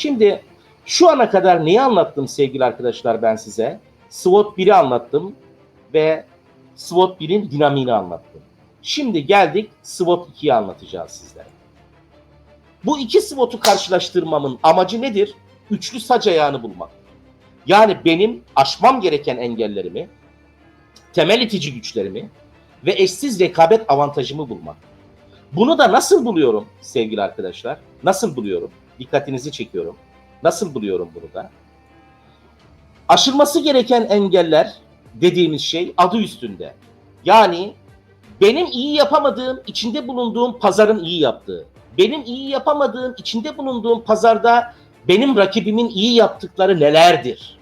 Şimdi şu ana kadar neyi anlattım sevgili arkadaşlar ben size? SWOT 1'i anlattım ve SWOT 1'in dinamiğini anlattım. Şimdi geldik SWOT 2'yi anlatacağız sizlere. Bu iki SWOT'u karşılaştırmamın amacı nedir? Üçlü sac ayağını bulmak. Yani benim aşmam gereken engellerimi, temel itici güçlerimi ve eşsiz rekabet avantajımı bulmak. Bunu da nasıl buluyorum sevgili arkadaşlar? Nasıl buluyorum? Dikkatinizi çekiyorum. Nasıl buluyorum bunu da? Aşılması gereken engeller dediğimiz şey adı üstünde. Yani benim iyi yapamadığım, içinde bulunduğum pazarın iyi yaptığı. Benim iyi yapamadığım, içinde bulunduğum pazarda benim rakibimin iyi yaptıkları nelerdir?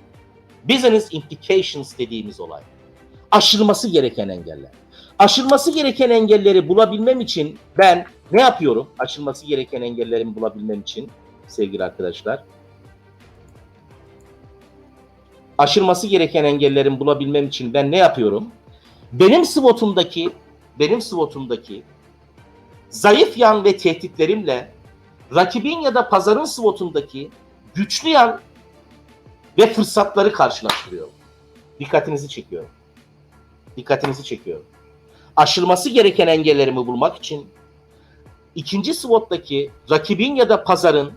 Business implications dediğimiz olay. Aşılması gereken engeller. Aşılması gereken engelleri bulabilmem için ben ne yapıyorum? Aşılması gereken engellerimi bulabilmem için sevgili arkadaşlar. Aşılması gereken engellerimi bulabilmem için ben ne yapıyorum? Benim SWOT'umdaki benim SWOT'umdaki zayıf yan ve tehditlerimle rakibin ya da pazarın SWOT'undaki güçlü yan ve fırsatları karşılaştırıyorum. Dikkatinizi çekiyorum. Dikkatinizi çekiyorum. Aşılması gereken engellerimi bulmak için ikinci SWOT'taki rakibin ya da pazarın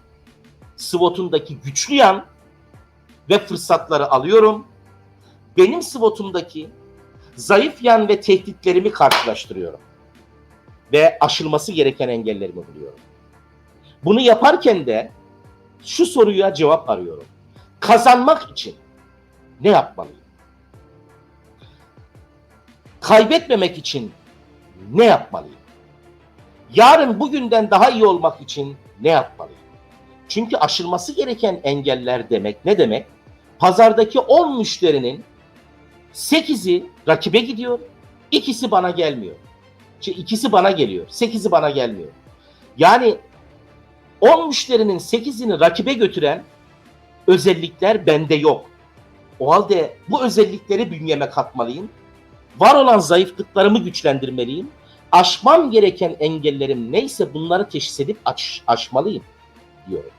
SWOT'undaki güçlü yan ve fırsatları alıyorum. Benim SWOT'umdaki zayıf yan ve tehditlerimi karşılaştırıyorum. Ve aşılması gereken engellerimi buluyorum. Bunu yaparken de şu soruya cevap arıyorum. Kazanmak için ne yapmalıyım? Kaybetmemek için ne yapmalıyım? Yarın bugünden daha iyi olmak için ne yapmalıyım? Çünkü aşılması gereken engeller demek ne demek? Pazardaki 10 müşterinin 8'i rakibe gidiyor, ikisi bana gelmiyor. Şey, ikisi bana geliyor, 8'i bana gelmiyor. Yani 10 müşterinin 8'ini rakibe götüren özellikler bende yok. O halde bu özellikleri bünyeme katmalıyım. Var olan zayıflıklarımı güçlendirmeliyim. Aşmam gereken engellerim neyse bunları teşhis edip aş, aşmalıyım diyorum.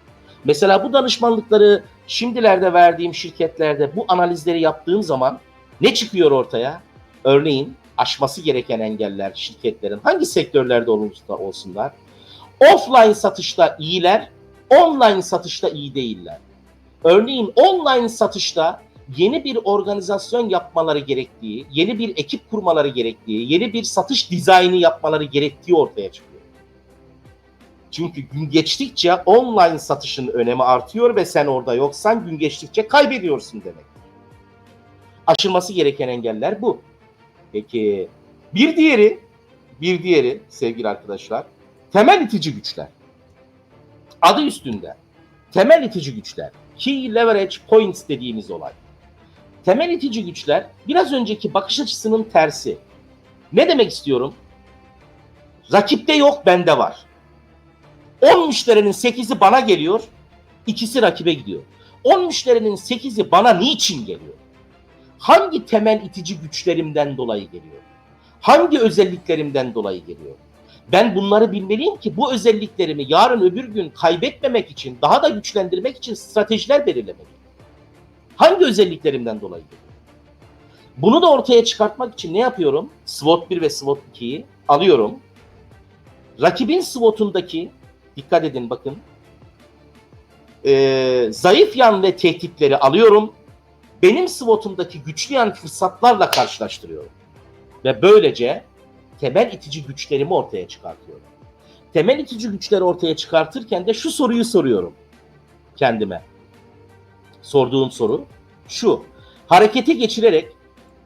Mesela bu danışmanlıkları şimdilerde verdiğim şirketlerde bu analizleri yaptığım zaman ne çıkıyor ortaya? Örneğin aşması gereken engeller şirketlerin hangi sektörlerde olsunlar offline satışta iyiler, online satışta iyi değiller. Örneğin online satışta yeni bir organizasyon yapmaları gerektiği, yeni bir ekip kurmaları gerektiği, yeni bir satış dizaynı yapmaları gerektiği ortaya çıkıyor. Çünkü gün geçtikçe online satışın önemi artıyor ve sen orada yoksan gün geçtikçe kaybediyorsun demek. Aşılması gereken engeller bu. Peki bir diğeri, bir diğeri sevgili arkadaşlar, temel itici güçler. Adı üstünde. Temel itici güçler. Key leverage points dediğimiz olay. Temel itici güçler biraz önceki bakış açısının tersi. Ne demek istiyorum? Rakipte yok, bende var. 10 müşterinin 8'i bana geliyor, ikisi rakibe gidiyor. 10 müşterinin 8'i bana niçin geliyor? Hangi temel itici güçlerimden dolayı geliyor? Hangi özelliklerimden dolayı geliyor? Ben bunları bilmeliyim ki bu özelliklerimi yarın öbür gün kaybetmemek için, daha da güçlendirmek için stratejiler belirlemeliyim. Hangi özelliklerimden dolayı geliyor? Bunu da ortaya çıkartmak için ne yapıyorum? SWOT 1 ve SWOT 2'yi alıyorum. Rakibin SWOT'undaki, dikkat edin bakın, ee, zayıf yan ve tehditleri alıyorum. Benim SWOT'umdaki güçlü yan fırsatlarla karşılaştırıyorum. Ve böylece temel itici güçlerimi ortaya çıkartıyorum. Temel itici güçleri ortaya çıkartırken de şu soruyu soruyorum kendime. Sorduğum soru şu. Harekete geçirerek,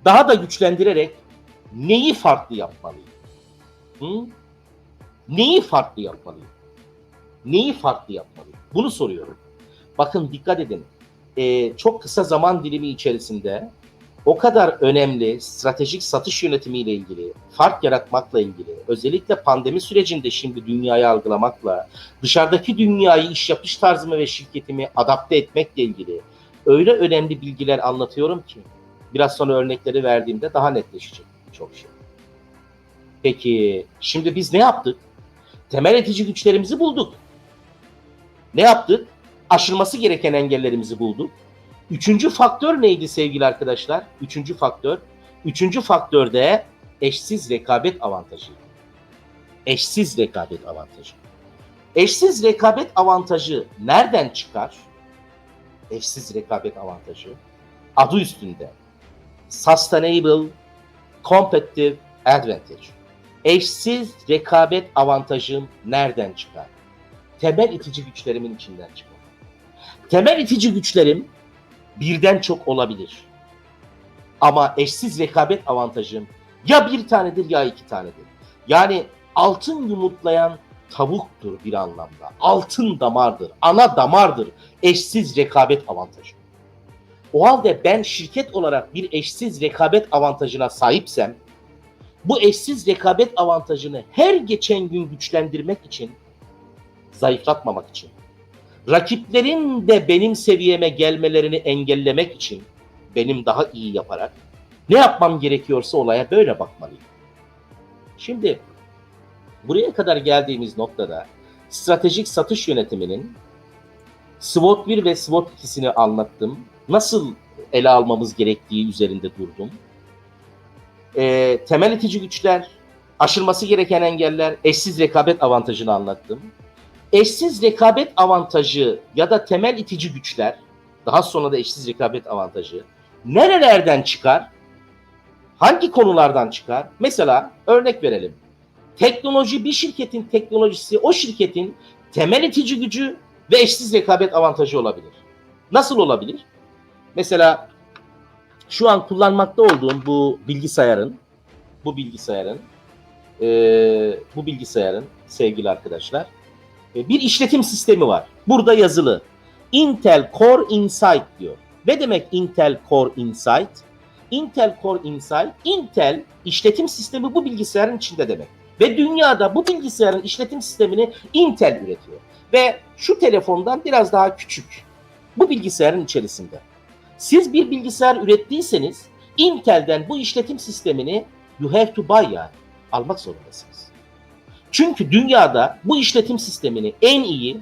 daha da güçlendirerek neyi farklı yapmalıyım? Hı? Neyi farklı yapmalıyım? Neyi farklı yapmalıyım? Bunu soruyorum. Bakın dikkat edin. Ee, çok kısa zaman dilimi içerisinde o kadar önemli stratejik satış yönetimiyle ilgili, fark yaratmakla ilgili, özellikle pandemi sürecinde şimdi dünyayı algılamakla, dışarıdaki dünyayı iş yapış tarzımı ve şirketimi adapte etmekle ilgili öyle önemli bilgiler anlatıyorum ki biraz sonra örnekleri verdiğimde daha netleşecek çok şey. Peki şimdi biz ne yaptık? Temel etici güçlerimizi bulduk. Ne yaptık? Aşılması gereken engellerimizi bulduk. Üçüncü faktör neydi sevgili arkadaşlar? Üçüncü faktör. Üçüncü faktörde eşsiz rekabet avantajı. Eşsiz rekabet avantajı. Eşsiz rekabet avantajı nereden çıkar? Eşsiz rekabet avantajı adı üstünde. Sustainable Competitive Advantage. Eşsiz rekabet avantajım nereden çıkar? Temel itici güçlerimin içinden çıkar. Temel itici güçlerim birden çok olabilir. Ama eşsiz rekabet avantajım ya bir tanedir ya iki tanedir. Yani altın yumurtlayan tavuktur bir anlamda. Altın damardır, ana damardır eşsiz rekabet avantajı. O halde ben şirket olarak bir eşsiz rekabet avantajına sahipsem, bu eşsiz rekabet avantajını her geçen gün güçlendirmek için, zayıflatmamak için, rakiplerin de benim seviyeme gelmelerini engellemek için, benim daha iyi yaparak, ne yapmam gerekiyorsa olaya böyle bakmalıyım. Şimdi buraya kadar geldiğimiz noktada stratejik satış yönetiminin SWOT 1 ve SWOT 2'sini anlattım. Nasıl ele almamız gerektiği üzerinde durdum. Ee, temel itici güçler, aşılması gereken engeller, eşsiz rekabet avantajını anlattım. Eşsiz rekabet avantajı ya da temel itici güçler, daha sonra da eşsiz rekabet avantajı nerelerden çıkar? Hangi konulardan çıkar? Mesela örnek verelim. Teknoloji bir şirketin teknolojisi o şirketin temel itici gücü ve eşsiz rekabet avantajı olabilir. Nasıl olabilir? Mesela şu an kullanmakta olduğum bu bilgisayarın bu bilgisayarın e, bu bilgisayarın sevgili arkadaşlar bir işletim sistemi var. Burada yazılı. Intel Core Insight diyor. Ne demek Intel Core Insight? Intel Core Insight, Intel işletim sistemi bu bilgisayarın içinde demek. Ve dünyada bu bilgisayarın işletim sistemini Intel üretiyor. Ve şu telefondan biraz daha küçük. Bu bilgisayarın içerisinde. Siz bir bilgisayar ürettiyseniz Intel'den bu işletim sistemini you have to buy yani. Almak zorundasınız. Çünkü dünyada bu işletim sistemini en iyi,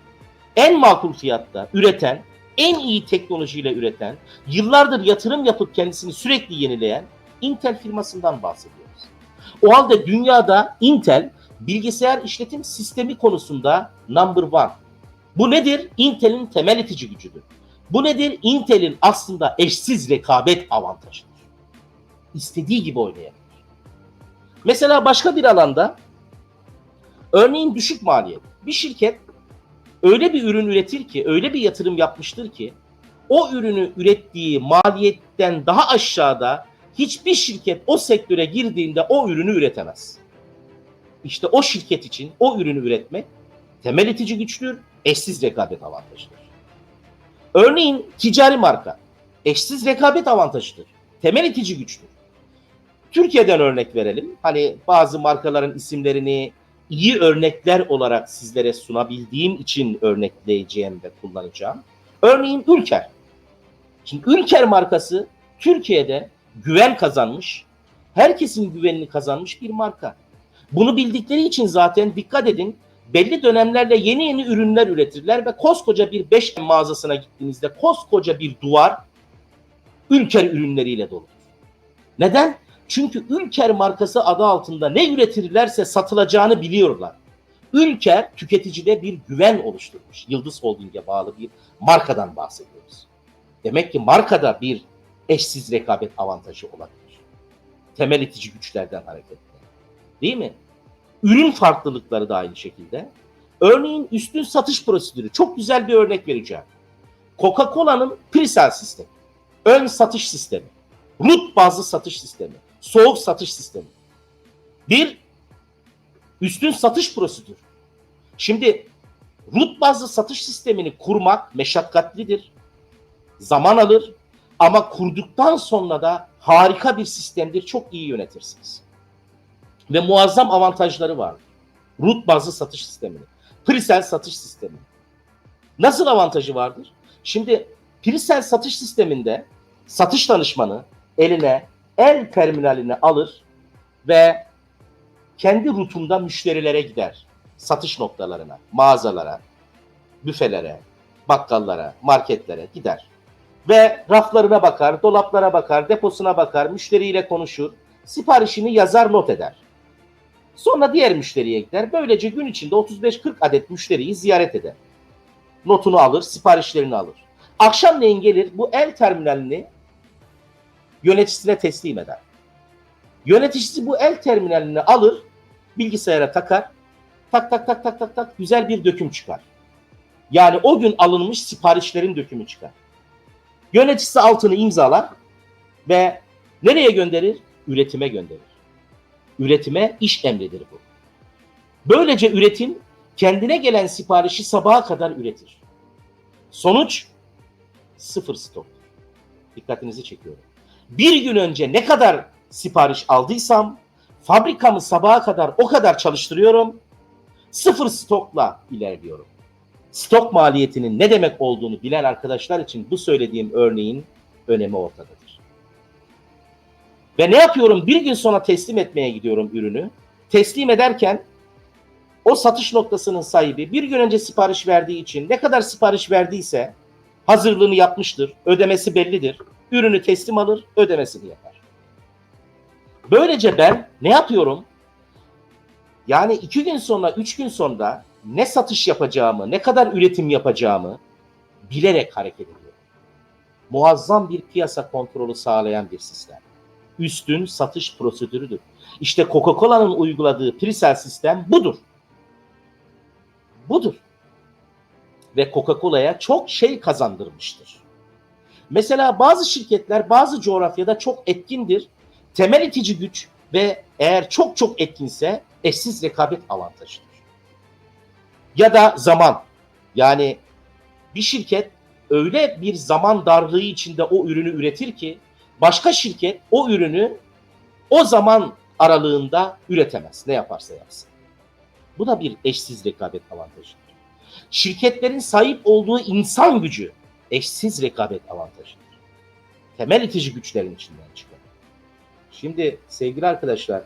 en makul fiyatta üreten, en iyi teknolojiyle üreten, yıllardır yatırım yapıp kendisini sürekli yenileyen Intel firmasından bahsediyoruz. O halde dünyada Intel bilgisayar işletim sistemi konusunda number one. Bu nedir? Intel'in temel itici gücüdür. Bu nedir? Intel'in aslında eşsiz rekabet avantajıdır. İstediği gibi oynayabilir. Mesela başka bir alanda örneğin düşük maliyet. Bir şirket öyle bir ürün üretir ki, öyle bir yatırım yapmıştır ki o ürünü ürettiği maliyetten daha aşağıda hiçbir şirket o sektöre girdiğinde o ürünü üretemez. İşte o şirket için o ürünü üretmek temel itici güçtür, eşsiz rekabet avantajıdır. Örneğin ticari marka eşsiz rekabet avantajıdır. Temel itici güçtür. Türkiye'den örnek verelim. Hani bazı markaların isimlerini iyi örnekler olarak sizlere sunabildiğim için örnekleyeceğim ve kullanacağım. Örneğin Ülker. Şimdi Ülker markası Türkiye'de güven kazanmış, herkesin güvenini kazanmış bir marka. Bunu bildikleri için zaten dikkat edin belli dönemlerle yeni yeni ürünler üretirler ve koskoca bir 5 mağazasına gittiğinizde koskoca bir duvar Ülker ürünleriyle doludur. Neden? Çünkü Ülker markası adı altında ne üretirlerse satılacağını biliyorlar. Ülker tüketicide bir güven oluşturmuş. Yıldız Holding'e bağlı bir markadan bahsediyoruz. Demek ki markada bir eşsiz rekabet avantajı olabilir. Temel itici güçlerden hareketle. Değil mi? Ürün farklılıkları da aynı şekilde. Örneğin üstün satış prosedürü. Çok güzel bir örnek vereceğim. Coca-Cola'nın pre sistemi. Ön satış sistemi. Root bazlı satış sistemi. Soğuk satış sistemi. Bir üstün satış prosedürü. Şimdi root bazlı satış sistemini kurmak meşakkatlidir. Zaman alır ama kurduktan sonra da harika bir sistemdir. Çok iyi yönetirsiniz. Ve muazzam avantajları var. Root bazlı satış sistemini. Presel satış sistemi. Nasıl avantajı vardır? Şimdi Presel satış sisteminde satış danışmanı eline el terminaline alır ve kendi rutunda müşterilere gider. Satış noktalarına, mağazalara, büfelere, bakkallara, marketlere gider. Ve raflarına bakar, dolaplara bakar, deposuna bakar, müşteriyle konuşur, siparişini yazar, not eder. Sonra diğer müşteriye gider. Böylece gün içinde 35-40 adet müşteriyi ziyaret eder. Notunu alır, siparişlerini alır. Akşamleyin gelir bu el terminalini yöneticisine teslim eder. Yöneticisi bu el terminalini alır, bilgisayara takar, tak tak tak tak tak tak güzel bir döküm çıkar. Yani o gün alınmış siparişlerin dökümü çıkar. Yöneticisi altını imzalar ve nereye gönderir? Üretime gönderir. Üretime iş emridir bu. Böylece üretim kendine gelen siparişi sabaha kadar üretir. Sonuç sıfır stok. Dikkatinizi çekiyorum. Bir gün önce ne kadar sipariş aldıysam fabrikamı sabaha kadar o kadar çalıştırıyorum. Sıfır stokla ilerliyorum. Stok maliyetinin ne demek olduğunu bilen arkadaşlar için bu söylediğim örneğin önemi ortadadır. Ve ne yapıyorum? Bir gün sonra teslim etmeye gidiyorum ürünü. Teslim ederken o satış noktasının sahibi bir gün önce sipariş verdiği için ne kadar sipariş verdiyse hazırlığını yapmıştır, ödemesi bellidir. Ürünü teslim alır, ödemesini yapar. Böylece ben ne yapıyorum? Yani iki gün sonra, üç gün sonra ne satış yapacağımı, ne kadar üretim yapacağımı bilerek hareket ediyorum. Muazzam bir piyasa kontrolü sağlayan bir sistem. Üstün satış prosedürüdür. İşte Coca-Cola'nın uyguladığı Prisel sistem budur. Budur. Ve Coca-Cola'ya çok şey kazandırmıştır. Mesela bazı şirketler bazı coğrafyada çok etkindir. Temel itici güç ve eğer çok çok etkinse eşsiz rekabet avantajıdır. Ya da zaman. Yani bir şirket öyle bir zaman darlığı içinde o ürünü üretir ki başka şirket o ürünü o zaman aralığında üretemez. Ne yaparsa yapsın. Bu da bir eşsiz rekabet avantajıdır. Şirketlerin sahip olduğu insan gücü eşsiz rekabet avantajıdır. Temel itici güçlerin içinden çıkar. Şimdi sevgili arkadaşlar,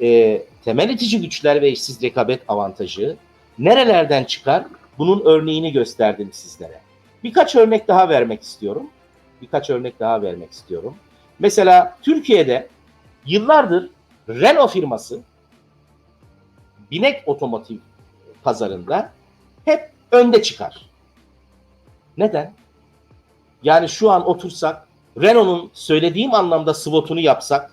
e, temel itici güçler ve eşsiz rekabet avantajı nerelerden çıkar? Bunun örneğini gösterdim sizlere. Birkaç örnek daha vermek istiyorum. Birkaç örnek daha vermek istiyorum. Mesela Türkiye'de yıllardır Renault firması binek otomotiv pazarında hep önde çıkar. Neden? Yani şu an otursak Renault'un söylediğim anlamda SWOT'unu yapsak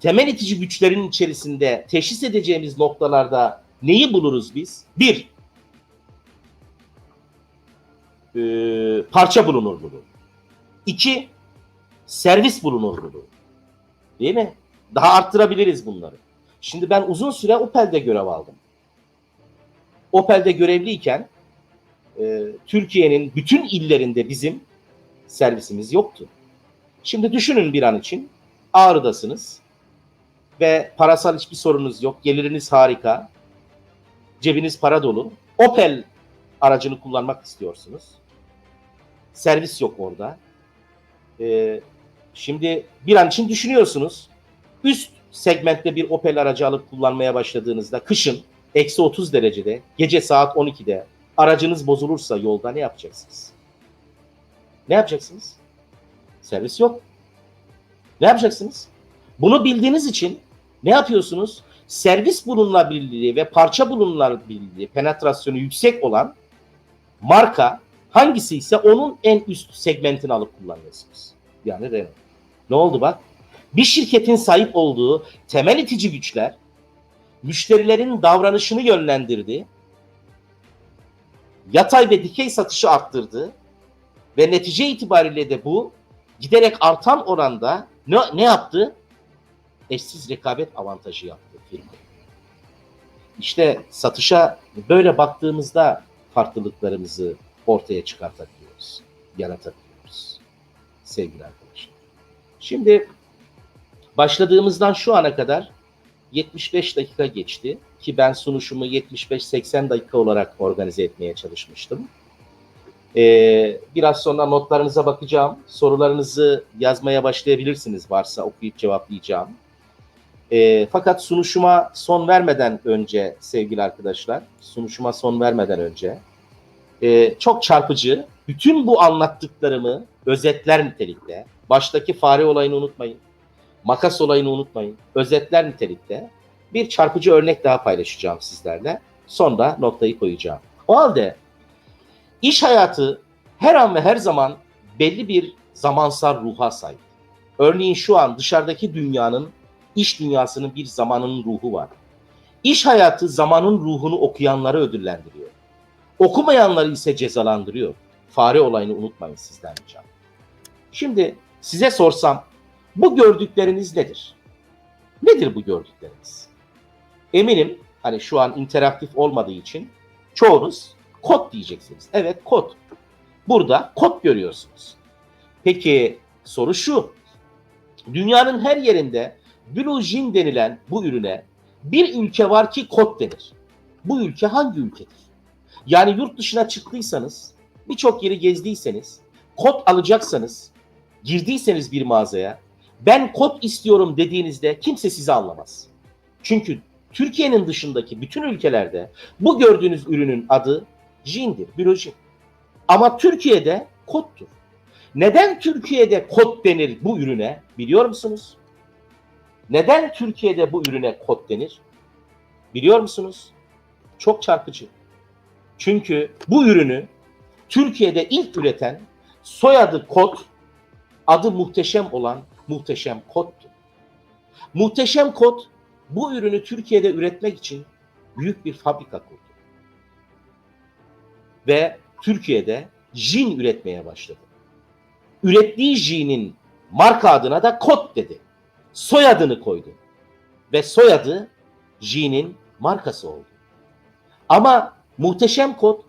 temel itici güçlerin içerisinde teşhis edeceğimiz noktalarda neyi buluruz biz? Bir, e, parça bulunur bulur. İki, servis bulunur bulur. Değil mi? Daha arttırabiliriz bunları. Şimdi ben uzun süre Opel'de görev aldım. Opel'de görevliyken e, Türkiye'nin bütün illerinde bizim servisimiz yoktu. Şimdi düşünün bir an için Ağrı'dasınız ve parasal hiçbir sorunuz yok. Geliriniz harika. Cebiniz para dolu. Opel aracını kullanmak istiyorsunuz. Servis yok orada. Ee, şimdi bir an için düşünüyorsunuz. Üst segmentte bir Opel aracı alıp kullanmaya başladığınızda kışın eksi 30 derecede gece saat 12'de aracınız bozulursa yolda ne yapacaksınız? Ne yapacaksınız? Servis yok. Ne yapacaksınız? Bunu bildiğiniz için ne yapıyorsunuz? Servis bulunabilirliği ve parça bulunabilirliği, penetrasyonu yüksek olan marka hangisi ise onun en üst segmentini alıp kullanıyorsunuz. Yani Renault. Ne oldu bak? Bir şirketin sahip olduğu temel itici güçler müşterilerin davranışını yönlendirdi. Yatay ve dikey satışı arttırdı ve netice itibariyle de bu giderek artan oranda ne, ne yaptı? Eşsiz rekabet avantajı yaptı firma. İşte satışa böyle baktığımızda farklılıklarımızı ortaya çıkartabiliyoruz, yaratabiliyoruz sevgili arkadaşlar. Şimdi başladığımızdan şu ana kadar 75 dakika geçti ki ben sunuşumu 75-80 dakika olarak organize etmeye çalışmıştım. Ee, biraz sonra notlarınıza bakacağım. Sorularınızı yazmaya başlayabilirsiniz varsa okuyup cevaplayacağım. Ee, fakat sunuşuma son vermeden önce sevgili arkadaşlar, sunuşuma son vermeden önce e, çok çarpıcı. Bütün bu anlattıklarımı özetler nitelikte. Baştaki fare olayını unutmayın. Makas olayını unutmayın. Özetler nitelikte. Bir çarpıcı örnek daha paylaşacağım sizlerle. Sonra noktayı koyacağım. O halde iş hayatı her an ve her zaman belli bir zamansal ruha sahip. Örneğin şu an dışarıdaki dünyanın, iş dünyasının bir zamanın ruhu var. İş hayatı zamanın ruhunu okuyanları ödüllendiriyor. Okumayanları ise cezalandırıyor. Fare olayını unutmayın sizden ricam. Şimdi size sorsam bu gördükleriniz nedir? Nedir bu gördükleriniz? Eminim hani şu an interaktif olmadığı için çoğunuz kod diyeceksiniz. Evet kod. Burada kod görüyorsunuz. Peki soru şu. Dünyanın her yerinde Blue Jean denilen bu ürüne bir ülke var ki kod denir. Bu ülke hangi ülkedir? Yani yurt dışına çıktıysanız, birçok yeri gezdiyseniz, kod alacaksanız, girdiyseniz bir mağazaya, ben kod istiyorum dediğinizde kimse sizi anlamaz. Çünkü Türkiye'nin dışındaki bütün ülkelerde bu gördüğünüz ürünün adı Jin'dir, Blue Ama Türkiye'de kodtur. Neden Türkiye'de kod denir bu ürüne biliyor musunuz? Neden Türkiye'de bu ürüne kod denir? Biliyor musunuz? Çok çarpıcı. Çünkü bu ürünü Türkiye'de ilk üreten soyadı kod, adı muhteşem olan muhteşem kodtu. Muhteşem kod bu ürünü Türkiye'de üretmek için büyük bir fabrika kurdu. Ve Türkiye'de jin üretmeye başladı. Ürettiği jinin marka adına da kod dedi. Soyadını koydu. Ve soyadı jinin markası oldu. Ama muhteşem kod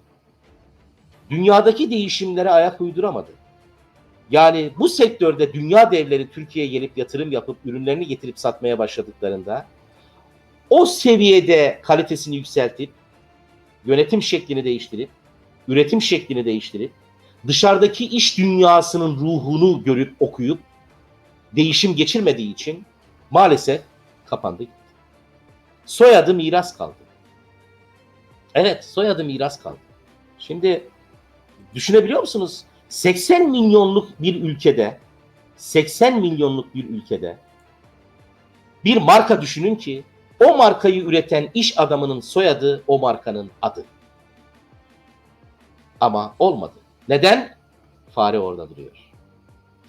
dünyadaki değişimlere ayak uyduramadı. Yani bu sektörde dünya devleri Türkiye'ye gelip yatırım yapıp ürünlerini getirip satmaya başladıklarında o seviyede kalitesini yükseltip yönetim şeklini değiştirip üretim şeklini değiştirip dışarıdaki iş dünyasının ruhunu görüp okuyup değişim geçirmediği için maalesef kapandı gitti. Soyadı miras kaldı. Evet soyadı miras kaldı. Şimdi düşünebiliyor musunuz? 80 milyonluk bir ülkede 80 milyonluk bir ülkede bir marka düşünün ki o markayı üreten iş adamının soyadı o markanın adı. Ama olmadı. Neden? Fare orada duruyor.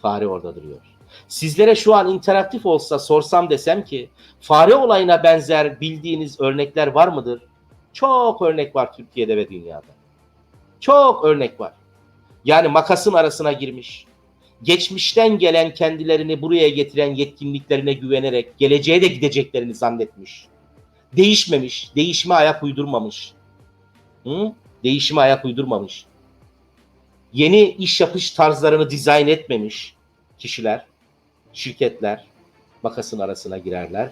Fare orada duruyor. Sizlere şu an interaktif olsa sorsam desem ki fare olayına benzer bildiğiniz örnekler var mıdır? Çok örnek var Türkiye'de ve dünyada. Çok örnek var. Yani makasın arasına girmiş. Geçmişten gelen kendilerini buraya getiren yetkinliklerine güvenerek geleceğe de gideceklerini zannetmiş. Değişmemiş, değişime ayak uydurmamış. Hı? Değişime ayak uydurmamış. Yeni iş yapış tarzlarını dizayn etmemiş kişiler, şirketler makasın arasına girerler.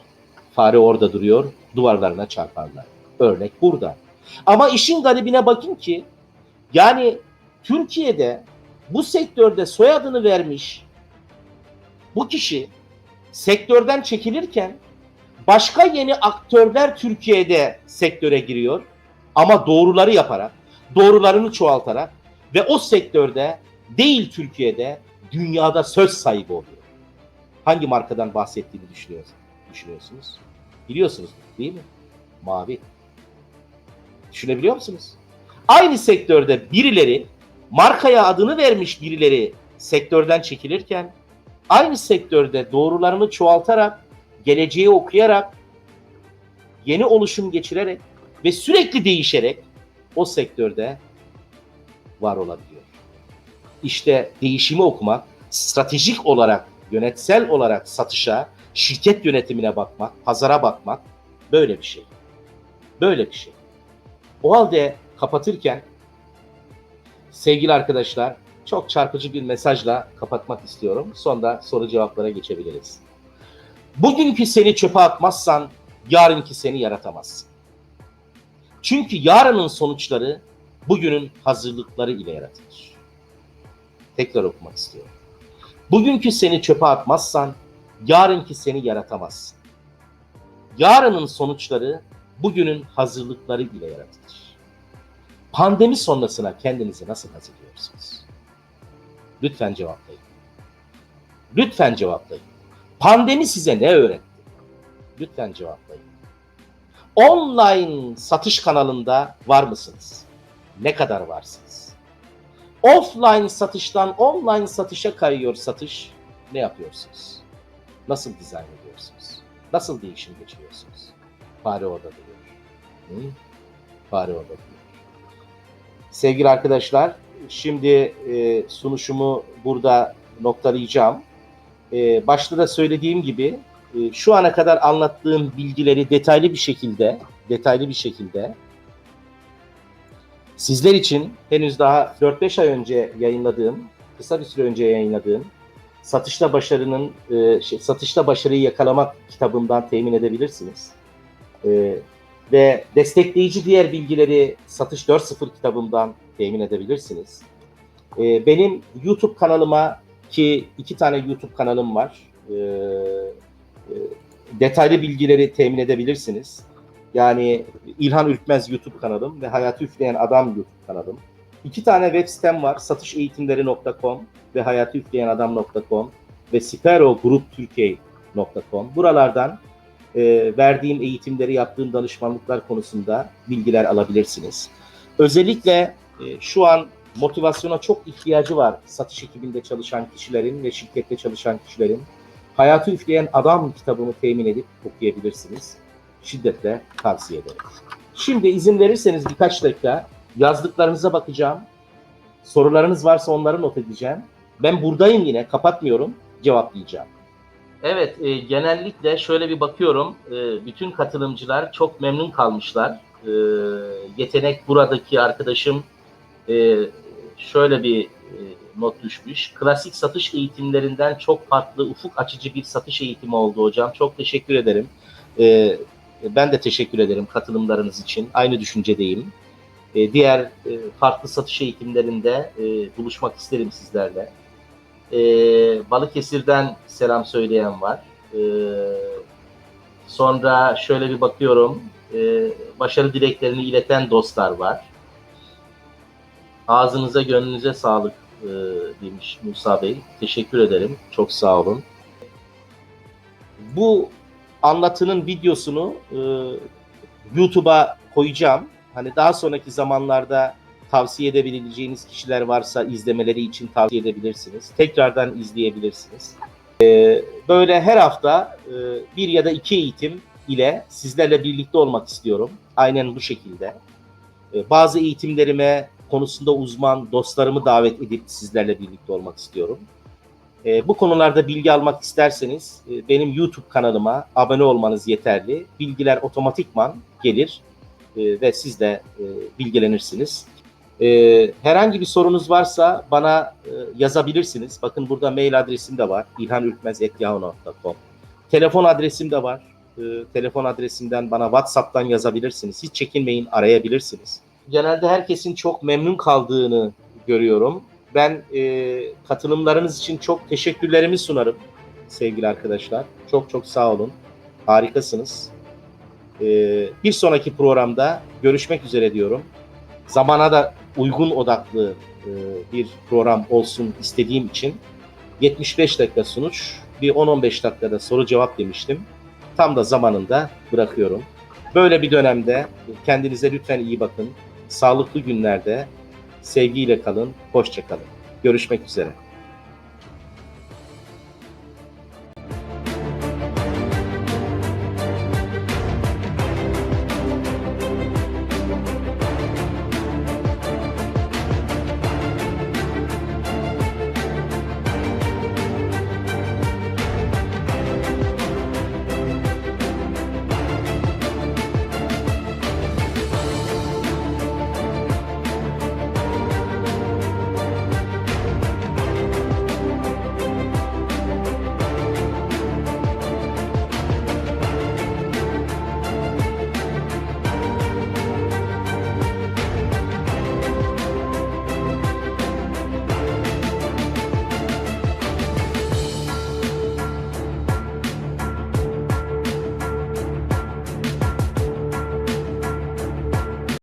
Fare orada duruyor, duvarlarına çarparlar. Örnek burada. Ama işin garibine bakın ki yani Türkiye'de bu sektörde soyadını vermiş bu kişi sektörden çekilirken başka yeni aktörler Türkiye'de sektöre giriyor ama doğruları yaparak, doğrularını çoğaltarak ve o sektörde değil Türkiye'de dünyada söz sahibi oluyor. Hangi markadan bahsettiğini düşünüyorsunuz? düşünüyorsunuz? Biliyorsunuz değil mi? Mavi. Düşünebiliyor musunuz? Aynı sektörde birileri markaya adını vermiş birileri sektörden çekilirken aynı sektörde doğrularını çoğaltarak, geleceği okuyarak, yeni oluşum geçirerek ve sürekli değişerek o sektörde var olabiliyor. İşte değişimi okumak, stratejik olarak, yönetsel olarak satışa, şirket yönetimine bakmak, pazara bakmak böyle bir şey. Böyle bir şey. O halde kapatırken sevgili arkadaşlar çok çarpıcı bir mesajla kapatmak istiyorum. Sonra soru cevaplara geçebiliriz. Bugünkü seni çöpe atmazsan yarınki seni yaratamazsın. Çünkü yarının sonuçları bugünün hazırlıkları ile yaratılır. Tekrar okumak istiyorum. Bugünkü seni çöpe atmazsan yarınki seni yaratamazsın. Yarının sonuçları bugünün hazırlıkları ile yaratılır. Pandemi sonrasına kendinizi nasıl hazırlıyorsunuz? Lütfen cevaplayın. Lütfen cevaplayın. Pandemi size ne öğretti? Lütfen cevaplayın. Online satış kanalında var mısınız? Ne kadar varsınız? Offline satıştan online satışa kayıyor satış. Ne yapıyorsunuz? Nasıl dizayn ediyorsunuz? Nasıl değişim geçiriyorsunuz? Fare orada duruyor. Hı? Fare orada duruyor. Sevgili arkadaşlar, şimdi e, sunuşumu burada noktalayacağım. E, başta da söylediğim gibi e, şu ana kadar anlattığım bilgileri detaylı bir şekilde, detaylı bir şekilde sizler için henüz daha 4-5 ay önce yayınladığım, kısa bir süre önce yayınladığım Satışta Başarının e, şey, Satışta Başarıyı Yakalamak kitabından temin edebilirsiniz. E, ve destekleyici diğer bilgileri Satış 4.0 kitabımdan temin edebilirsiniz. E, benim YouTube kanalıma ki iki tane YouTube kanalım var. E, e, detaylı bilgileri temin edebilirsiniz. Yani İlhan Ürkmez YouTube kanalım ve Hayatı Üfleyen Adam YouTube kanalım. İki tane web sitem var. Satışeğitimleri.com ve hayatıüfleyenadam.com ve siperogruptürkiye.com. Buralardan e, verdiğim eğitimleri, yaptığım danışmanlıklar konusunda bilgiler alabilirsiniz. Özellikle e, şu an motivasyona çok ihtiyacı var satış ekibinde çalışan kişilerin ve şirkette çalışan kişilerin. Hayatı Üfleyen Adam kitabımı temin edip okuyabilirsiniz. Şiddetle tavsiye ederim. Şimdi izin verirseniz birkaç dakika yazdıklarınıza bakacağım. Sorularınız varsa onları not edeceğim. Ben buradayım yine, kapatmıyorum, cevaplayacağım. Evet, e, genellikle şöyle bir bakıyorum, e, bütün katılımcılar çok memnun kalmışlar. E, yetenek buradaki arkadaşım e, şöyle bir e, not düşmüş. Klasik satış eğitimlerinden çok farklı, ufuk açıcı bir satış eğitimi oldu hocam. Çok teşekkür ederim. E, ben de teşekkür ederim katılımlarınız için. Aynı düşüncedeyim. E, diğer e, farklı satış eğitimlerinde e, buluşmak isterim sizlerle. E, Balıkesir'den selam söyleyen var. E, sonra şöyle bir bakıyorum. E, başarı dileklerini ileten dostlar var. Ağzınıza gönlünüze sağlık e, demiş Musa Bey. Teşekkür ederim. Çok sağ olun. Bu anlatının videosunu e, YouTube'a koyacağım. Hani daha sonraki zamanlarda tavsiye edebileceğiniz kişiler varsa izlemeleri için tavsiye edebilirsiniz. Tekrardan izleyebilirsiniz. Ee, böyle her hafta e, bir ya da iki eğitim ile sizlerle birlikte olmak istiyorum. Aynen bu şekilde. Ee, bazı eğitimlerime konusunda uzman dostlarımı davet edip sizlerle birlikte olmak istiyorum. Ee, bu konularda bilgi almak isterseniz e, benim YouTube kanalıma abone olmanız yeterli. Bilgiler otomatikman gelir e, ve siz de e, bilgilenirsiniz. E, herhangi bir sorunuz varsa bana e, yazabilirsiniz. Bakın burada mail adresim de var. ilhanürkmez.yahoo.com Telefon adresim de var. E, telefon adresimden bana WhatsApp'tan yazabilirsiniz. Hiç çekinmeyin, arayabilirsiniz. Genelde herkesin çok memnun kaldığını görüyorum. Ben e, katılımlarınız için çok teşekkürlerimi sunarım sevgili arkadaşlar. Çok çok sağ olun. Harikasınız. Ee, bir sonraki programda görüşmek üzere diyorum. Zamana da uygun odaklı e, bir program olsun istediğim için 75 dakika sunuş, bir 10-15 dakikada soru cevap demiştim. Tam da zamanında bırakıyorum. Böyle bir dönemde kendinize lütfen iyi bakın. Sağlıklı günlerde sevgiyle kalın, hoşça kalın. Görüşmek üzere.